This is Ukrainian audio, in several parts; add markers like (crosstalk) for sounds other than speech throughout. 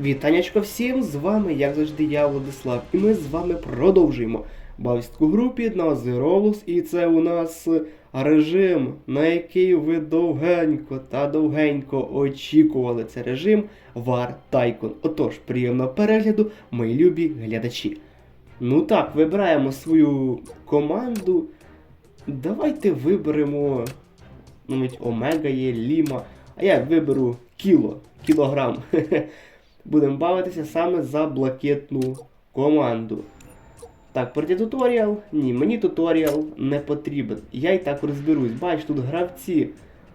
Вітанечко всім, з вами, як завжди, я Владислав, і ми з вами продовжуємо бавістку групі на Zerolus, і це у нас режим, на який ви довгенько та довгенько очікували. Це режим War Tycoon. Отож, приємного перегляду, мої любі глядачі. Ну так, вибираємо свою команду. Давайте виберемо. Ведь Омега є, Ліма. А я виберу кіло, кілограм. (laughs) Будемо бавитися саме за блакитну команду. Так, пройти туторіал? Ні, мені туторіал не потрібен. Я і так розберусь. Бач, тут гравці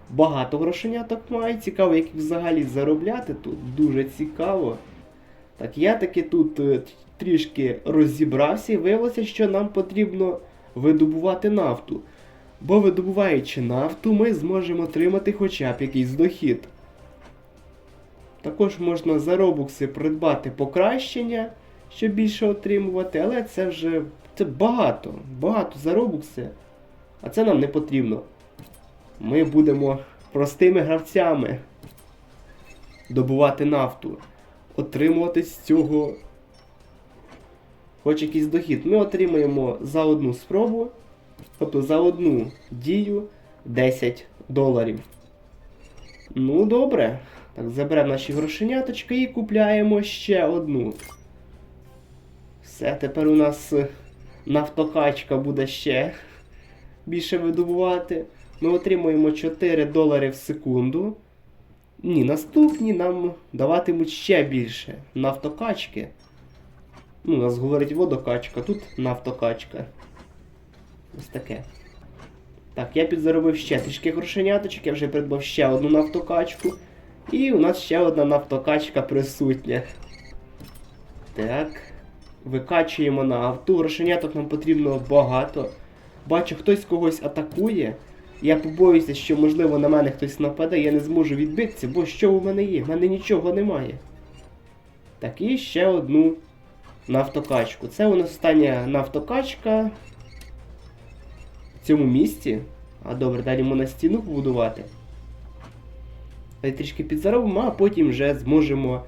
багато грошеняток мають. Цікаво, як взагалі заробляти тут. Дуже цікаво. Так, я таки тут е, трішки розібрався і виявилося, що нам потрібно видобувати нафту. Бо видобуваючи нафту, ми зможемо отримати хоча б якийсь дохід. Також можна за робукси придбати покращення, щоб більше отримувати, але це вже це багато. Багато за робукси. А це нам не потрібно. Ми будемо простими гравцями добувати нафту, отримувати з цього хоч якийсь дохід. Ми отримаємо за одну спробу, тобто за одну дію 10 доларів. Ну, добре. Так, заберемо наші грошеняточки і купляємо ще одну. Все, тепер у нас е, нафтокачка буде ще більше видобувати. Ми отримуємо 4 долари в секунду. Ні, наступні нам даватимуть ще більше нафтокачки. Ну, у нас говорить водокачка, тут нафтокачка. Ось таке. Так, я підзаробив ще трішки грошеняточок, я вже придбав ще одну нафтокачку. І у нас ще одна нафтокачка присутня. Так. Викачуємо нафту. Грошеняток нам потрібно багато. Бачу, хтось когось атакує. Я побоюся, що, можливо, на мене хтось нападе, я не зможу відбитися, бо що у мене є? У мене нічого немає. Так, і ще одну нафтокачку. Це у нас остання нафтокачка в цьому місці. А добре, далі можна стіну побудувати. Трішки підзаробимо, а потім вже зможемо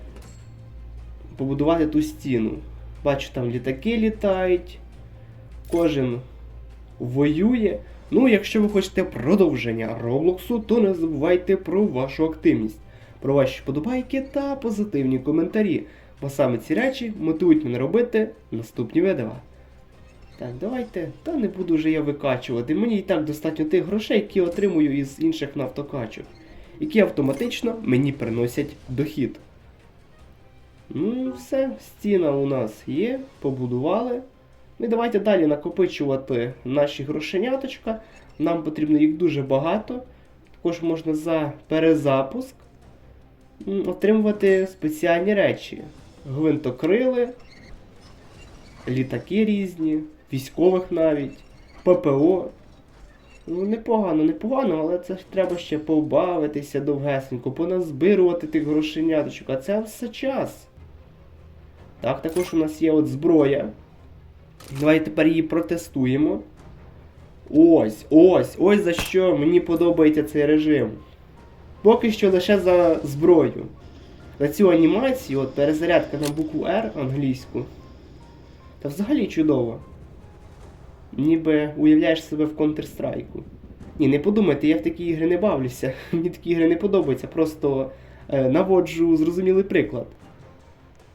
побудувати ту стіну. Бачу, там літаки літають, кожен воює. Ну, якщо ви хочете продовження Роблоксу, то не забувайте про вашу активність, про ваші вподобайки та позитивні коментарі. Бо саме ці речі мотивують мене робити наступні відео. Так, давайте. Та не буду вже я викачувати. Мені і так достатньо тих грошей, які отримую із інших нафтокачок які автоматично мені приносять дохід. Ну, все, стіна у нас є, побудували. Ну і давайте далі накопичувати наші грошеняточка. Нам потрібно їх дуже багато. Також можна за перезапуск отримувати спеціальні речі. Гвинтокрили, літаки різні, військових навіть, ППО. Ну, непогано, непогано, але це ж треба ще побавитися довгесенько, поназбирувати тих грошеняточок, а це все час. Так, також у нас є от зброя. Давайте тепер її протестуємо. Ось, ось, ось за що мені подобається цей режим. Поки що лише за зброю. За цю анімацію, от перезарядка на букву R англійську. Та взагалі чудово. Ніби уявляєш себе в Counter-Strike. Ні, не подумайте, я в такі ігри не бавлюся. (laughs) Мені такі ігри не подобаються, просто е, наводжу зрозумілий приклад.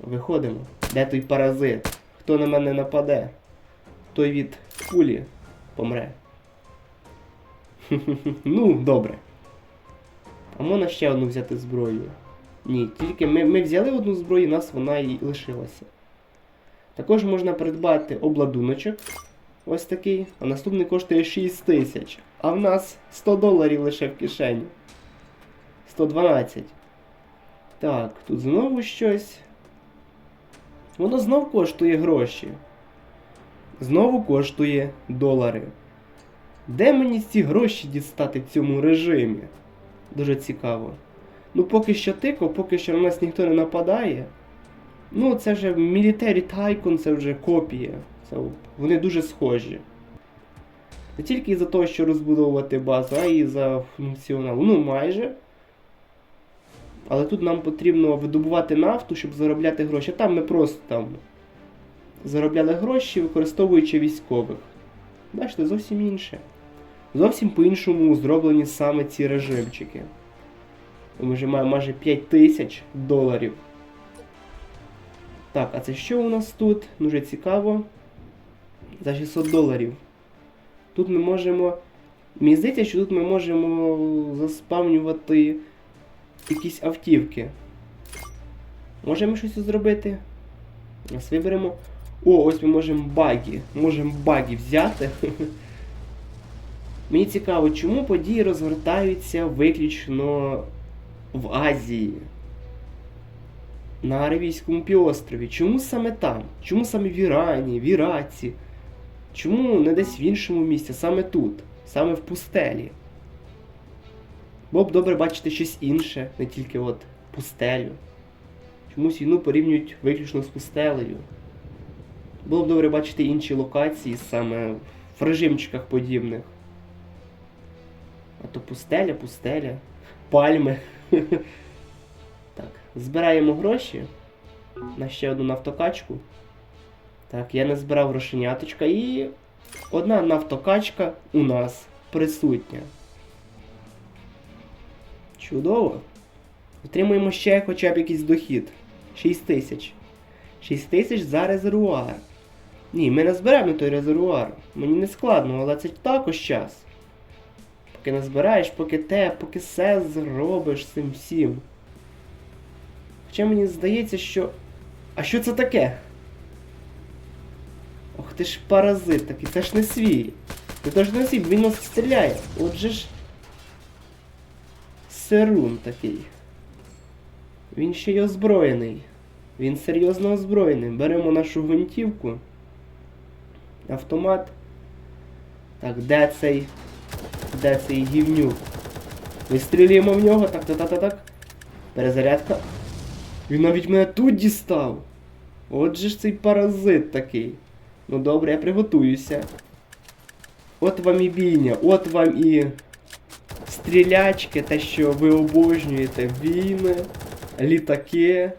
Виходимо. Де той паразит? Хто на мене нападе? Той від кулі помре. (laughs) ну, добре. А можна ще одну взяти зброю? Ні, тільки ми, ми взяли одну зброю, нас вона і лишилася. Також можна придбати обладуночок. Ось такий. А наступний коштує 6 тисяч. А в нас 100 доларів лише в кишені. 112. Так, тут знову щось. Воно знов коштує гроші. Знову коштує долари. Де мені ці гроші дістати в цьому режимі? Дуже цікаво. Ну, поки що тико, поки що на нас ніхто не нападає. Ну, це вже Military Tycoon, це вже копія. Вони дуже схожі. Не тільки із-за того, що розбудовувати базу, а й за функціонал. Ну, майже. Але тут нам потрібно видобувати нафту, щоб заробляти гроші. А там ми просто там заробляли гроші, використовуючи військових. Бачите, зовсім інше. Зовсім по-іншому зроблені саме ці режимчики. Ми вже маємо майже 5 тисяч доларів. Так, а це що у нас тут? Дуже цікаво. За 600 доларів. Тут ми можемо. Мені здається, що тут ми можемо заспавнювати якісь автівки. Можемо щось зробити? Ось виберемо. О, ось ми можемо баги. Можемо баги взяти. (laughs) Мені цікаво, чому події розгортаються виключно в Азії. На Аравійському півострові. Чому саме там? Чому саме в Ірані, в Іраці? Чому не десь в іншому місці, саме тут, саме в пустелі? Було б добре бачити щось інше, не тільки от пустелю. Чомусь війну порівнюють виключно з пустелею. Було б добре бачити інші локації саме в режимчиках подібних. А то пустеля, пустеля, пальми. (laughs) Так, збираємо гроші на ще одну нафтокачку. Так, я не збирав грошеняточка і одна нафтокачка у нас присутня. Чудово. Отримуємо ще хоча б якийсь дохід. 6 тисяч. 6 тисяч за резервуар. Ні, ми не зберемо той резервуар. Мені не складно, але це також час. Поки не збираєш, поки те, поки все зробиш цим всім. Хоча мені здається, що. А що це таке? Ох ти ж паразит такий, це ж не свій. Це ж не свій, він нас стріляє. Отже ж. Серун такий. Він ще й озброєний. Він серйозно озброєний. Беремо нашу гвинтівку. Автомат. Так, де цей. Де цей гівнюк? Вистрілюємо в нього. Так, так, так, так, так. Перезарядка. Він навіть мене тут дістав. Отже ж цей паразит такий. Ну добре, я приготуюся. От вам і бійня, от вам і стрілячки, те, що ви обожнюєте, війни, літаки,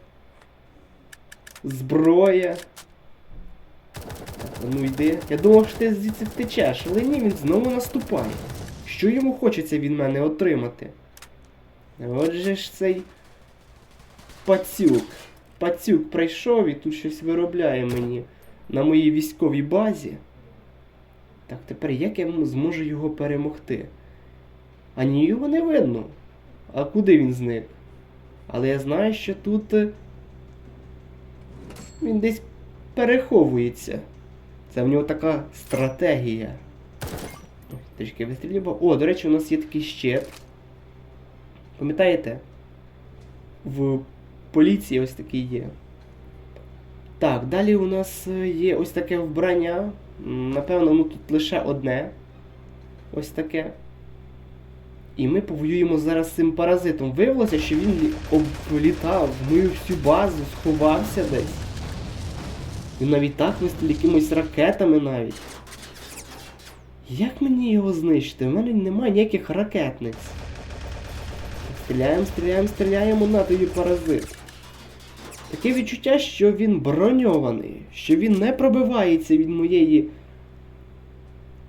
зброя. Ну йди. Я думав, що ти звідси втечеш, але ні, він знову наступає. Що йому хочеться від мене отримати? Отже ж цей пацюк. Пацюк прийшов і тут щось виробляє мені на моїй військовій базі. Так, тепер як я зможу його перемогти? А ні, його не видно. А куди він зник? Але я знаю, що тут е, він десь переховується. Це в нього така стратегія. Трішки вистрілюємо. О, до речі, у нас є такий щит. Пам'ятаєте? В поліції ось такий є. Так, далі у нас е, є ось таке вбрання. Напевно, ну тут лише одне. Ось таке. І ми повоюємо зараз з цим паразитом. Виявилося, що він лі- облітав мою всю базу, сховався десь. Він навіть так вистріл якимось ракетами навіть. Як мені його знищити? У мене немає ніяких ракетниць. Стріляємо, стріляємо, стріляємо на тобі паразит. Таке відчуття, що він броньований, що він не пробивається від моєї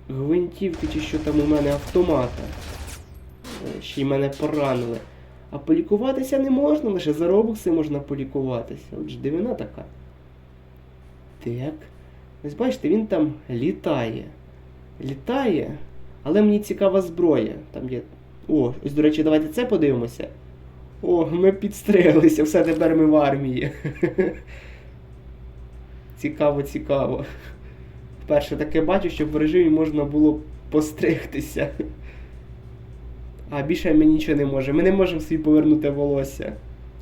гвинтівки чи що там у мене автомата. Е, Ще й мене поранили. А полікуватися не можна, лише за робокси можна полікуватися. От ж дивина така. Так. Ось бачите, він там літає. Літає, але мені цікава зброя. Там є. О, ось, до речі, давайте це подивимося. О, ми підстриглися, все тепер ми в армії. Цікаво, цікаво. Вперше таке бачу, щоб в режимі можна було постригтися. А більше ми нічого не можемо. Ми не можемо собі повернути волосся.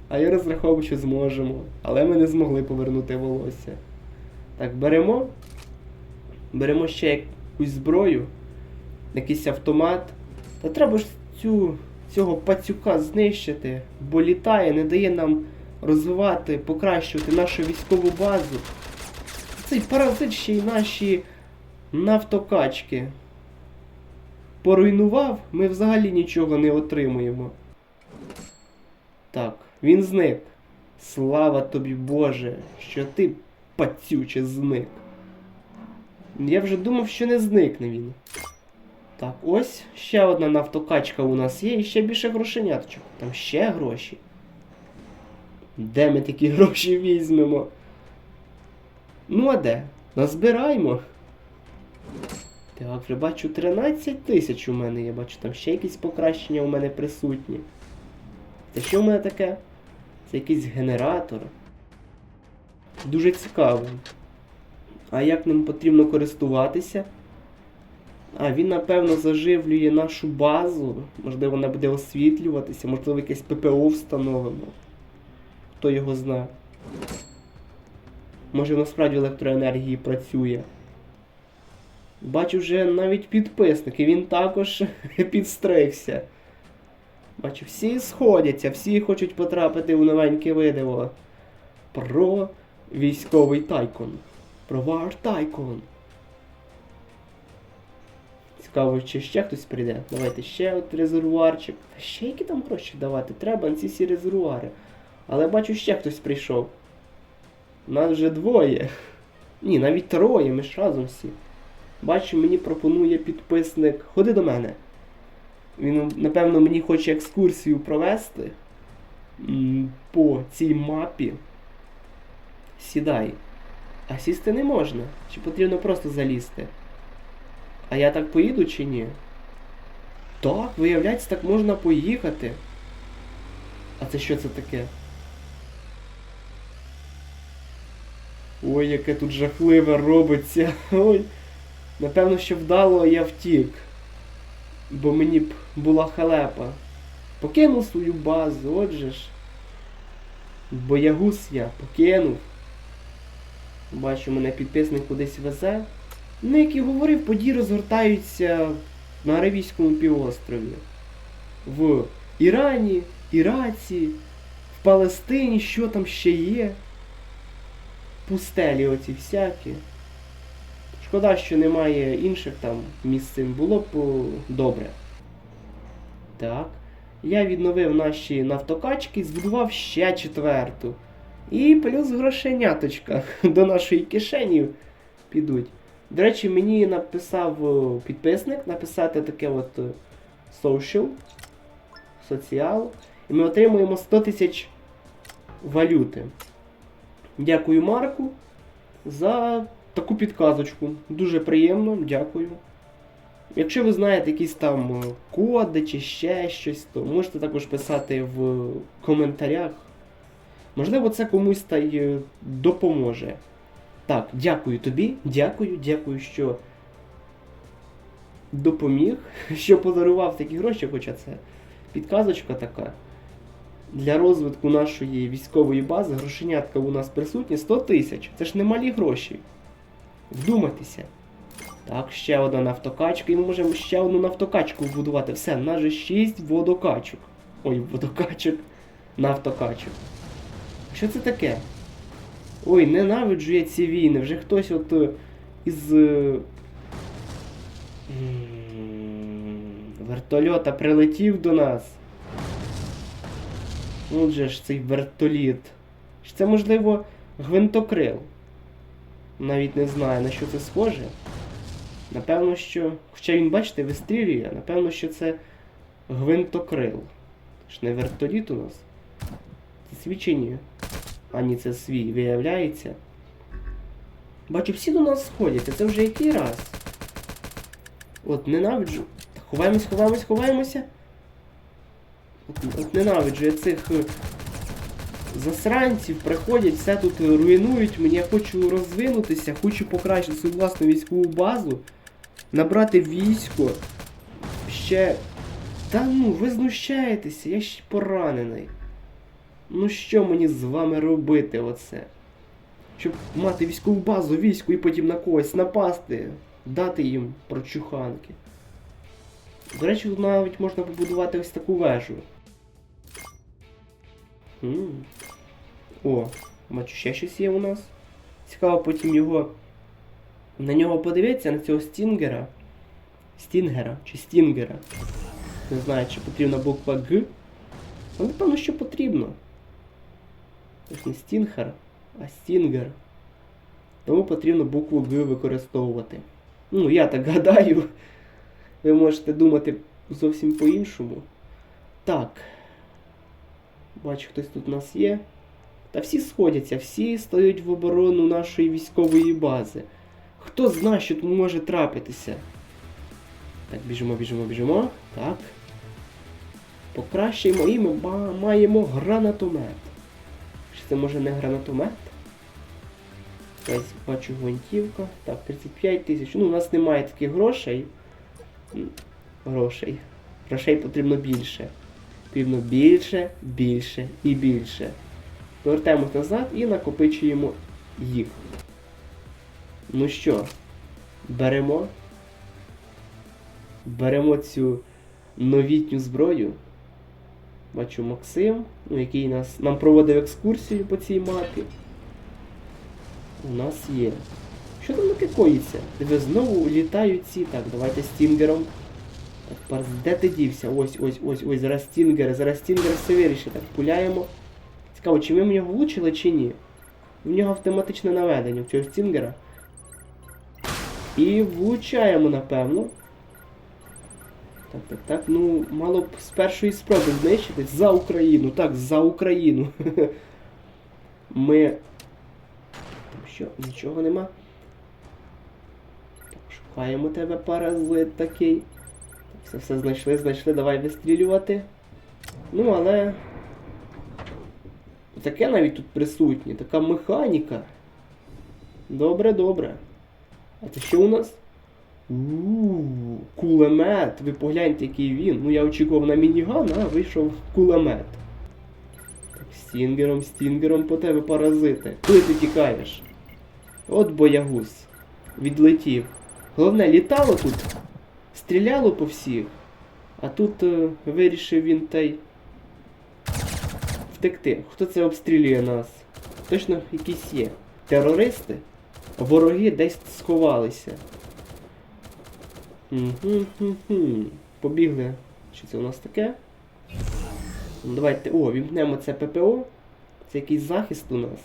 А я розраховував, що зможемо. Але ми не змогли повернути волосся. Так, беремо. Беремо ще якусь зброю, якийсь автомат. Та треба ж цю, цього пацюка знищити, бо літає, не дає нам розвивати, покращувати нашу військову базу. Цей паразит ще й наші нафтокачки. Поруйнував, ми взагалі нічого не отримуємо. Так, Він зник. Слава тобі, Боже, що ти пацюче зник. Я вже думав, що не зникне він. Так, ось ще одна нафтокачка у нас є і ще більше грошеняточок. Там ще гроші. Де ми такі (laughs) гроші візьмемо? Ну а де? Назбираємо. Так, вже бачу 13 тисяч у мене. Я бачу, там ще якісь покращення у мене присутні. Це що в мене таке? Це якийсь генератор. Дуже цікаво. А як ним потрібно користуватися? Він, напевно, заживлює нашу базу. Можливо, вона буде освітлюватися, можливо, якесь ППО встановимо. Хто його знає. Може, насправді електроенергії працює. Бачу вже навіть підписники, він також (laughs) підстригся. Бачу, всі сходяться, всі хочуть потрапити у новеньке видео про військовий тайкон. Про War Tycoon. Цікаво, чи ще хтось прийде. Давайте ще от резервуарчик. Та ще які там гроші давати? Треба на ці всі резервуари. Але бачу, ще хтось прийшов. Нас вже двоє. Ні, навіть троє, ми ж разом всі. Бачу, мені пропонує підписник. Ходи до мене. Він, напевно, мені хоче екскурсію провести по цій мапі. Сідай. А сісти не можна. Чи потрібно просто залізти? А я так поїду чи ні? Так, виявляється, так можна поїхати. А це що це таке? Ой, яке тут жахливе робиться. (laughs) Ой. Напевно, що вдало я втік. Бо мені б була халепа. Покинув свою базу, отже ж. Боягуз я покинув. Бачу, мене підписник кудись везе. Ну, як і говорив, події розгортаються на Аравійському півострові. В Ірані, Іраці, в Палестині, що там ще є. Пустелі оці всякі. Шкода, що немає інших там місцин. Було б добре. Так. Я відновив наші нафтокачки, збудував ще четверту. І плюс грошеняточка (laughs) до нашої кишені підуть. До речі, мені написав підписник написати таке от е, social, соціал. І ми отримуємо 100 тисяч валюти. Дякую Марку за таку підказочку. Дуже приємно, дякую. Якщо ви знаєте якісь там е, коди чи ще щось, то можете також писати в коментарях. Можливо, це комусь та й е, допоможе. Так, дякую тобі, дякую, дякую, що допоміг, (laughs) що подарував такі гроші, хоча це підказочка така. Для розвитку нашої військової бази грошенятка у нас присутні 100 тисяч. Це ж немалі гроші. Вдумайтеся. Так, ще одна нафтокачка, і ми можемо ще одну нафтокачку вбудувати. Все, в нас же 6 водокачок. Ой, водокачок, нафтокачок. Що це таке? Ой, ненавиджу я ці війни. Вже хтось от е, із. е, Вертольота прилетів до нас. Отже ж цей вертоліт. Це можливо гвинтокрил? Навіть не знаю на що це схоже. Напевно, що. Хоча він, бачите, вистрілює, напевно, що це гвинтокрил. Ж не вертоліт у нас. Це свідчення. А ні, це свій, виявляється. Бачу, всі до нас сходяться, це вже який раз. От ненавиджу. Ховаємось, ховаємось, ховаємося. От, от ненавиджу я цих е, засранців приходять, все тут руйнують мені. Я хочу розвинутися, хочу покращити свою власну військову базу, набрати військо. Ще. Та ну, ви знущаєтеся, я ще поранений. Ну що мені з вами робити оце? Щоб мати військову базу, військо і потім на когось напасти, дати їм прочуханки. До речі, тут навіть можна побудувати ось таку вежу. М. О, бачу, ще щось є у нас. Цікаво потім його. На нього подивитися, на цього стінгера. Стінгера чи стінгера. Не знаю, чи потрібна буква Г. Ну, напевно, що потрібно. Тож не стінгер, а стінгер. Тому потрібно букву Г використовувати. Ну, я так гадаю. Ви можете думати зовсім по-іншому. Так. Бачу, хтось тут у нас є. Та всі сходяться, всі стають в оборону нашої військової бази. Хто знає, що тут може трапитися? Так, біжимо, біжимо, біжимо. Так. Покращуємо і ми маємо гранатомет. Чи це може не гранатомет? Ось бачу гвинтівка. Так, 35 тисяч. Ну, у нас немає таких грошей. Грошей. Грошей потрібно більше. Потрібно більше, більше і більше. Повертаємось назад і накопичуємо їх. Ну що, беремо. Беремо цю новітню зброю. Бачу Максим, ну, який нас, нам проводив екскурсію по цій мапі. У нас є. Що там таке коїться? Диви, знову літають ці. Так, давайте стінгером. Так, де ти дівся? Ось, ось, ось, ось, зараз стінгер, зараз стінгер все вирішить. Так, пуляємо. Цікаво, чи ми в нього влучили, чи ні? В нього автоматичне наведення в цього стінгера. І влучаємо, напевно. Так, так, так. Ну, мало б з першої спроби знищити. За Україну. Так, за Україну. (laughs) Ми. Там що, нічого нема. Так, шукаємо тебе, паразит такий. Так, все, все знайшли, знайшли, давай вистрілювати. Ну, але. Таке навіть тут присутнє, така механіка. Добре, добре. А це що у нас? Ууу, кулемет. Ви погляньте, який він. Ну я очікував на мініган, а вийшов кулемет. Так, стінгером, стінгером по тебе паразити. Куди ти тікаєш? От боягуз. Відлетів. Головне, літало тут, стріляло по всіх. А тут е, вирішив він та й втекти. Хто це обстрілює нас? Точно якісь є. Терористи? Вороги десь сховалися. Побігли. Що це у нас таке? Ну, Давайте. О, вімкнемо це ППО. Це якийсь захист у нас.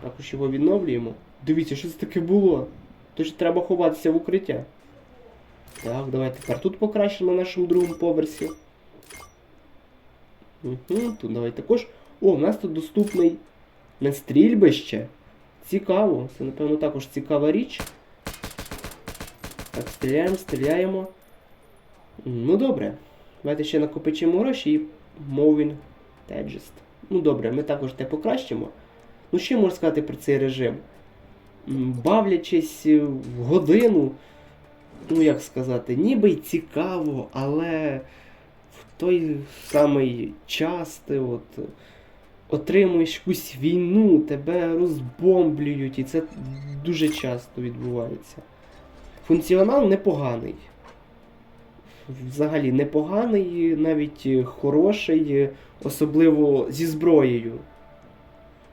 Також його відновлюємо. Дивіться, що це таке було. Тож треба ховатися в укриття. Так, давайте тепер тут покращимо на нашому другому поверсі. Угу, тут давай також. О, у нас тут доступний не стрільбище. Цікаво. Це, напевно, також цікава річ. Так, стріляємо, стріляємо. Ну добре. Давайте ще накопичимо гроші і Moving Digest. Ну добре, ми також те покращимо. Ну що можна сказати про цей режим? Бавлячись е, в годину, ну як сказати, ніби й цікаво, але в той самий час ти от е, отримуєш якусь війну, тебе розбомблюють, і це дуже часто відбувається. Функціонал непоганий. Взагалі непоганий, навіть е, хороший, особливо зі зброєю.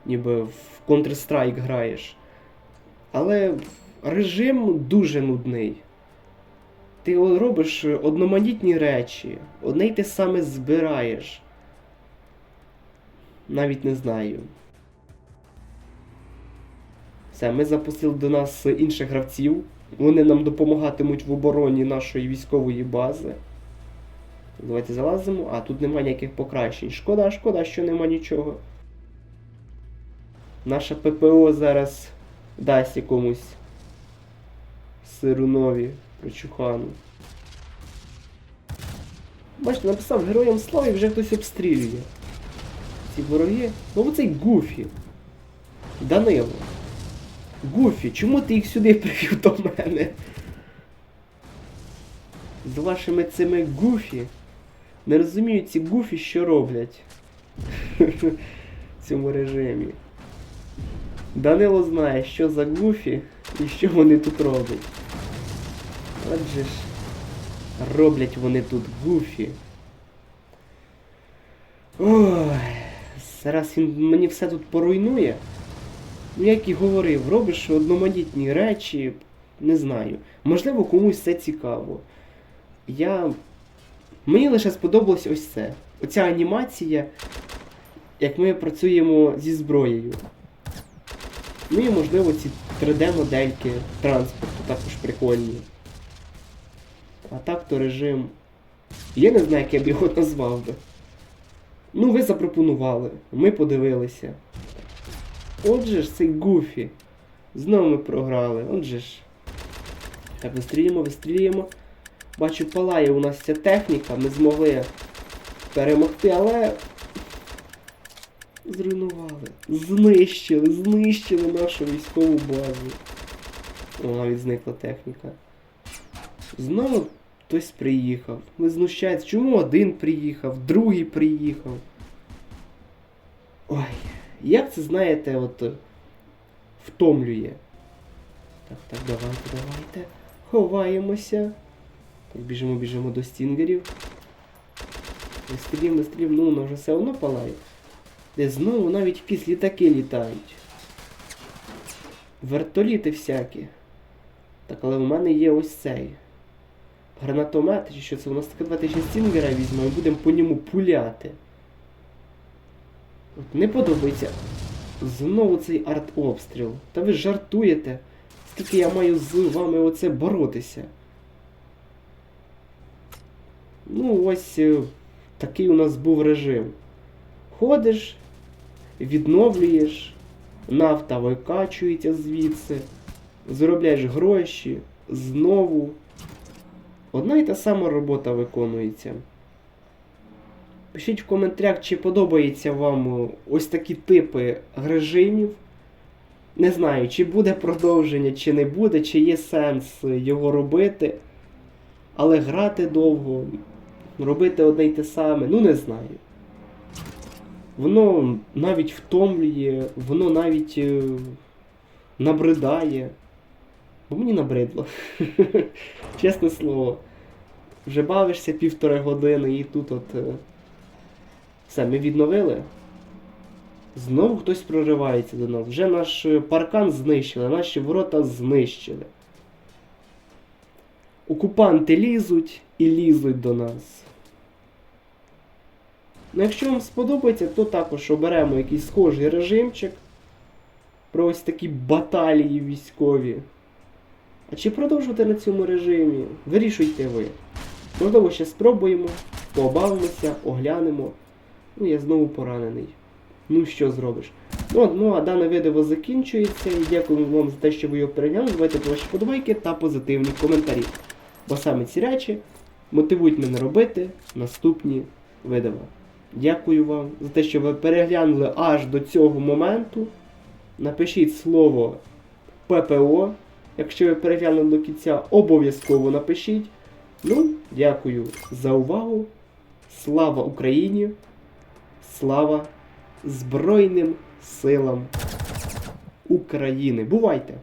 Ніби в Counter-Strike граєш. Але режим дуже нудний. Ти робиш одноманітні речі, одне й те саме збираєш. Навіть не знаю. Все, ми запустили до нас інших гравців. Вони нам допомагатимуть в обороні нашої військової бази. Давайте залазимо. А, тут немає ніяких покращень. Шкода, шкода, що нема нічого. Наша ППО зараз дасть якомусь сирунові прочухану. Бачите, написав героям слава і вже хтось обстрілює. Ці вороги. Ну оцей Гуфі. Данило. Гуфі, чому ти їх сюди (laughs) привів до мене? З вашими цими Гуфі. Не розумію ці Гуфі, що роблять в цьому режимі. Данило знає, що за Гуфі і що вони тут роблять. Отже ж, роблять вони тут Гуфі. Ой, зараз він мені все тут поруйнує. Ну, як і говорив, робиш одноманітні речі, не знаю. Можливо, комусь це цікаво. Я. Мені лише сподобалось ось це. Оця анімація, як ми працюємо зі зброєю. Ну і можливо ці 3D-модельки транспорту також прикольні. А так то режим. Я не знаю, як я б його (laughs) назвав би. Ну, ви запропонували, ми подивилися. Отже ж цей Гуфі. Знову ми програли. Отже ж. Так, вистрілюємо, вистрілюємо. Бачу, палає у нас ця техніка, ми змогли перемогти, але. Зруйнували. Знищили, знищили нашу військову базу. О, навіть зникла техніка. Знову хтось приїхав. Ви знущаєтесь, чому один приїхав, другий приїхав. Ой, як це знаєте, от е, втомлює. Так, так, давайте, давайте. Ховаємося. Так, біжимо, біжимо до стінгерів. Вистрілім, вистрілім, ну воно вже все одно палає. Де знову навіть якісь літаки літають. Вертоліти всякі. Так, але в мене є ось цей. Гранатомет, чи що це у нас таке давайте ще стінгера візьмемо і будемо по ньому пуляти. Не подобається. Знову цей арт-обстріл. Та ви жартуєте. Скільки я маю з вами оце боротися? Ну, ось е, такий у нас був режим. Ходиш, відновлюєш, нафта викачується звідси, заробляєш гроші, знову. Одна і та сама робота виконується. Пишіть в коментарях, чи подобаються вам ось такі типи режимів. Не знаю, чи буде продовження, чи не буде, чи є сенс його робити. Але грати довго, робити одне й те саме, ну не знаю. Воно навіть втомлює, воно навіть е, набридає. Бо мені набридло. (laughs) Чесне слово. Вже бавишся півтори години і тут от. Все, ми відновили. Знову хтось проривається до нас. Вже наш е, паркан знищили, наші ворота знищили. Окупанти лізуть і лізуть до нас. Ну, якщо вам сподобається, то також оберемо якийсь схожий режимчик. Про ось такі баталії військові. А чи продовжувати на цьому режимі? Вирішуйте ви. Можливо, ще спробуємо, побавимося, оглянемо. Ну, я знову поранений. Ну, що зробиш? Ну, ну а дане відео закінчується. І дякую вам за те, що ви його переглянули. Давайте ваші подобайки та позитивні коментарі. Бо саме ці речі мотивують мене робити наступні відео. Дякую вам за те, що ви переглянули аж до цього моменту. Напишіть слово ППО. Якщо ви переглянули до кінця, обов'язково напишіть. Ну, дякую за увагу. Слава Україні! Слава Збройним силам України! Бувайте!